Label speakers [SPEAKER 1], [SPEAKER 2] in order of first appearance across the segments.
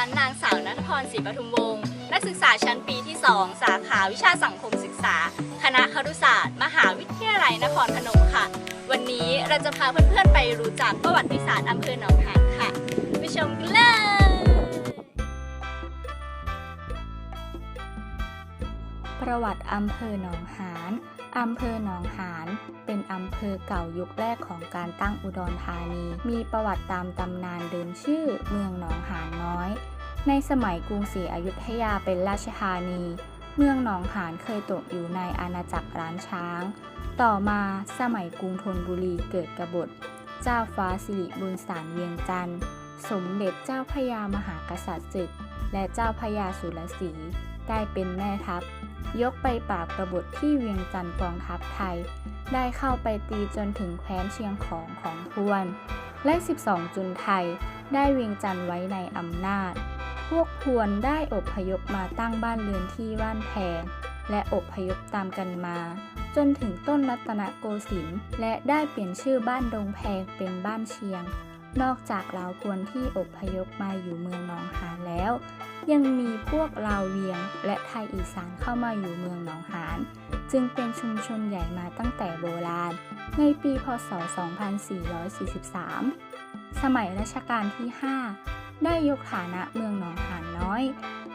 [SPEAKER 1] ฉันนางสาวนัทพรศรีปทุมวงศ์นักศึกษาชั้นปีที่ 2 สาขาวิชาสังคมศึกษา คณะครุศาสตร์ มหาวิทยาลัยนครพนมค่ะ วันนี้เราจะพาเพื่อนๆไปรู้จักประวัติศาสตร์อำเภอหนองหานค่ะ ไปชมกันเลย
[SPEAKER 2] ประวัติอำเภอหนองหานอำเภอหนองหานเป็นอำเภอเก่ายุคแรกของการตั้งอุดรธานี มีประวัติตามตำนานเดิมชื่อ เมืองหนองหาน ในสมัยกรุงศรีอยุธยาเป็นราชธานี เมืองหนองหานเคยตกอยู่ในอาณาจักรล้านช้าง ต่อมาสมัยกรุงธนบุรีเกิดกบฏ เจ้าฟ้าสิริบุญสารเวียงจันทร์ สมเด็จเจ้าพระยามหากษัตริย์ศึก และเจ้าพระยาสุรศรีได้เป็นแม่ทัพ ยกไปปราบกบฏที่เวียงจันทร์กองทัพไทย ได้เข้าไปตีจนถึงแคว้นเชียงของของทวน และ 12 จุนไทย ได้เวียงจันทร์ไว้ในอำนาจ พวกพวนได้อบพยพมาตั้งบ้านเรือนที่บ้านแพงและอบพยพตามกันมา จนถึงต้นรัตนโกสินทร์และได้เปลี่ยนชื่อบ้านดงแพงเป็นบ้านเชียง นอกจากลาวพวนที่อบพยพมาอยู่เมืองหนองหานแล้ว ยังมีพวกลาวเวียงและไทยอีสานเข้ามาอยู่เมืองหนองหานจึงเป็นชุมชนใหญ่มาตั้งแต่โบราณ ในปีพศ 2443 สมัยรัชกาลที่ 5 ได้ยกฐานะเมืองหนองหานน้อย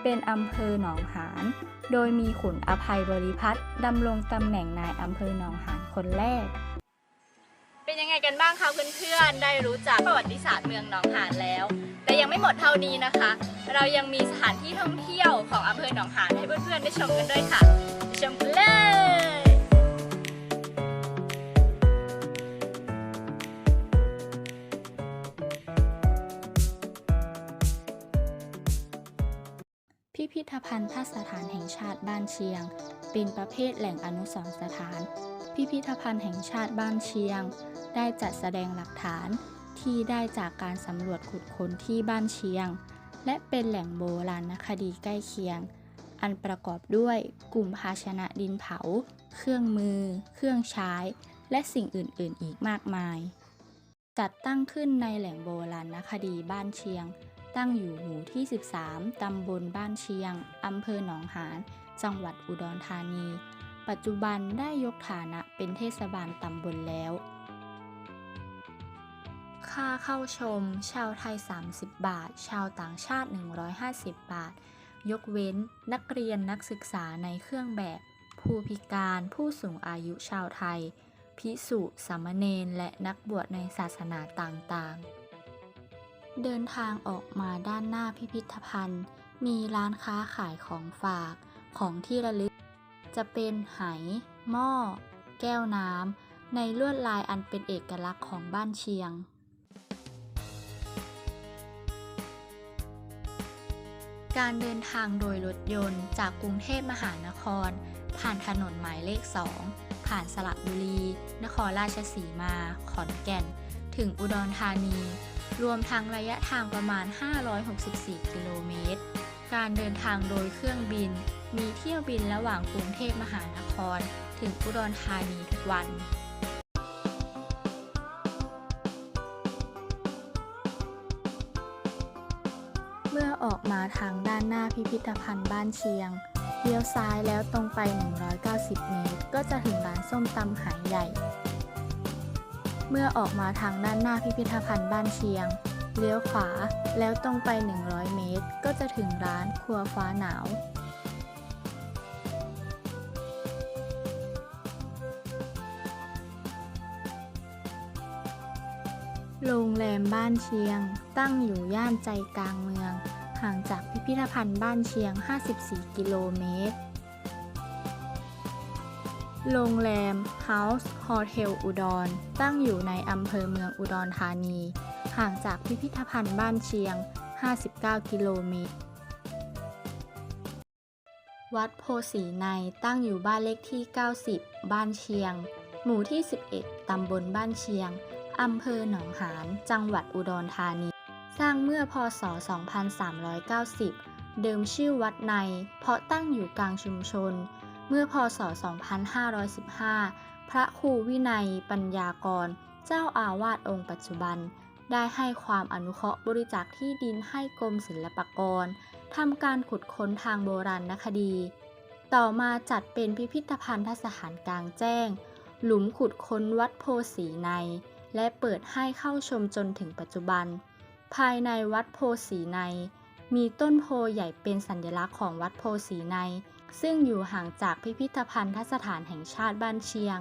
[SPEAKER 2] เป็นอำเภอหนองหาน โดยมีขุนอภัยบริพัตรดำรงตำแหน่งนายอำเภอหนองหานคนแรก
[SPEAKER 1] เป็นยังไงกันบ้างคะเพื่อนๆ ได้รู้จักประวัติศาสตร์เมืองหนองหานแล้ว แต่ยังไม่หมดเท่านี้นะคะ เรายังมีสถานที่ท่องเที่ยวของอำเภอหนองหานให้เพื่อนๆได้ชมกันด้วยค่ะไปชมกันเลย
[SPEAKER 2] พิพิธภัณฑ์ทสถานแห่งชาติบ้านเชียง เป็นประเภทแหล่งอนุสรณ์สถาน พิพิธภัณฑ์แห่งชาติบ้านเชียง ได้จัดแสดงหลักฐานที่ได้จากการสำรวจขุดค้นที่บ้านเชียง และเป็นแหล่งโบราณคดีใกล้เคียง อันประกอบด้วยกลุ่มภาชนะดินเผา เครื่องมือ เครื่องใช้ และสิ่งอื่น ๆ อีกมากมาย จัดตั้งขึ้นในแหล่งโบราณคดีบ้านเชียง ตั้งอยู่หมู่ที่ 13 ตำบลบ้านเชียง อำเภอหนองหาน จังหวัดอุดรธานี ปัจจุบันได้ยกฐานะเป็นเทศบาลตำบลแล้ว ค่าเข้าชม ชาวไทย 30 บาท ชาวต่างชาติ 150 บาท ยกเว้น นักเรียนนักศึกษาในเครื่องแบบ ผู้พิการผู้สูงอายุชาวไทย พิสุสามเณรและนักบวชในศาสนาต่างๆ เดินทางออกมาด้านหน้าพิพิธภัณฑ์ มีร้านค้าขายของฝากของที่ระลึก จะเป็นไห หม้อ แก้วน้ำ ในลวดลายอันเป็นเอกลักษณ์ของบ้านเชียงการเดินทางโดยรถยนต์จากกรุงเทพมหานคร ผ่านถนนหมายเลข 2 ผ่านสระบุรี นครราชสีมา ขอนแก่น ถึงอุดรธานี รวมทั้งระยะทางประมาณ 564 กิโลเมตร การเดินทางโดยเครื่องบิน มีเที่ยวบินระหว่างกรุงเทพมหานคร ถึงอุดรธานีทุกวันเมื่อออกมาทางด้านหน้าพิพิธภัณฑ์บ้านเชียง เลี้ยวซ้ายแล้วตรงไป 190 เมตร ก็จะถึงร้านส้มตำหายใหญ่ เมื่อออกมาทางด้านหน้าพิพิธภัณฑ์บ้านเชียง เลี้ยวขวาแล้วตรงไป 100 เมตร ก็จะถึงร้านครัวฟ้าหนาว โรงแรมบ้านเชียง ตั้งอยู่ย่านใจกลางเมือง ห่างจากพิพิธภัณฑ์บ้านเชียง 54 กิโลเมตร โรงแรม House Hotel อุดร ตั้งอยู่ในอำเภอเมืองอุดรธานี ห่างจากพิพิธภัณฑ์บ้านเชียง 59 กิโลเมตร วัดโพสีในตั้งอยู่บ้านเลขที่ 90 บ้านเชียง หมู่ที่ 11 ตำบลบ้านเชียง อำเภอหนองหาน จังหวัดอุดรธานี สร้างเมื่อพศ 2390 เดิมชื่อวัดใน เพราะตั้งอยู่กลางชุมชน เมื่อพศ 2515 พระครูวินัยปัญญากร เจ้าอาวาสองค์ปัจจุบัน ได้ให้ความอนุเคราะห์บริจาคที่ดินให้กรมศิลปากรทำการขุดค้นทางโบราณคดี ต่อมาจัดเป็นพิพิธภัณฑสถานกลางแจ้ง หลุมขุดค้นวัดโพสีใน และเปิดให้เข้าชมจนถึงปัจจุบัน ภายในวัดโพสีใน มีต้นโพใหญ่เป็นสัญลักษณ์ของวัดโพสีใน ซึ่งอยู่ห่างจากพิพิธภัณฑสถานแห่งชาติบ้านเชียง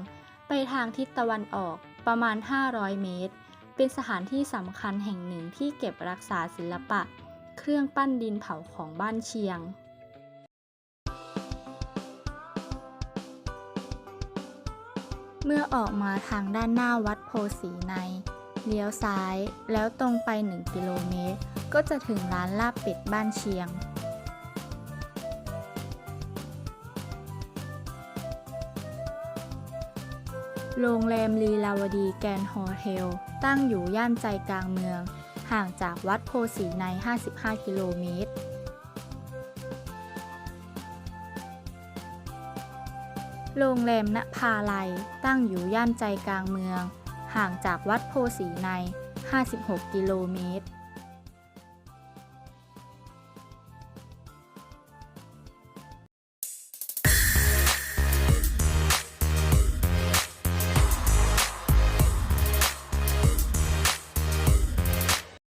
[SPEAKER 2] ไปทางทิศตะวันออกประมาณ 500 เมตร เป็นสถานที่สำคัญแห่งหนึ่งที่เก็บรักษาศิลปะ เครื่องปั้นดินเผาของบ้านเชียงเมื่อออกมาทางด้านหน้าวัดโพสีใน เลี้ยวซ้ายแล้วตรงไป 1 กิโลเมตร ก็จะถึงร้านลาบเป็ดบ้านเชียง โรงแรมลีลาวดีแกรนด์โฮเทล ตั้งอยู่ย่านใจกลางเมือง ห่างจากวัดโพสีใน 55 กิโลเมตร โรงแรมณภาลัย ตั้งอยู่ย่านใจกลางเมือง ห่างจากวัดโพสีใน 56 กิโลเมตร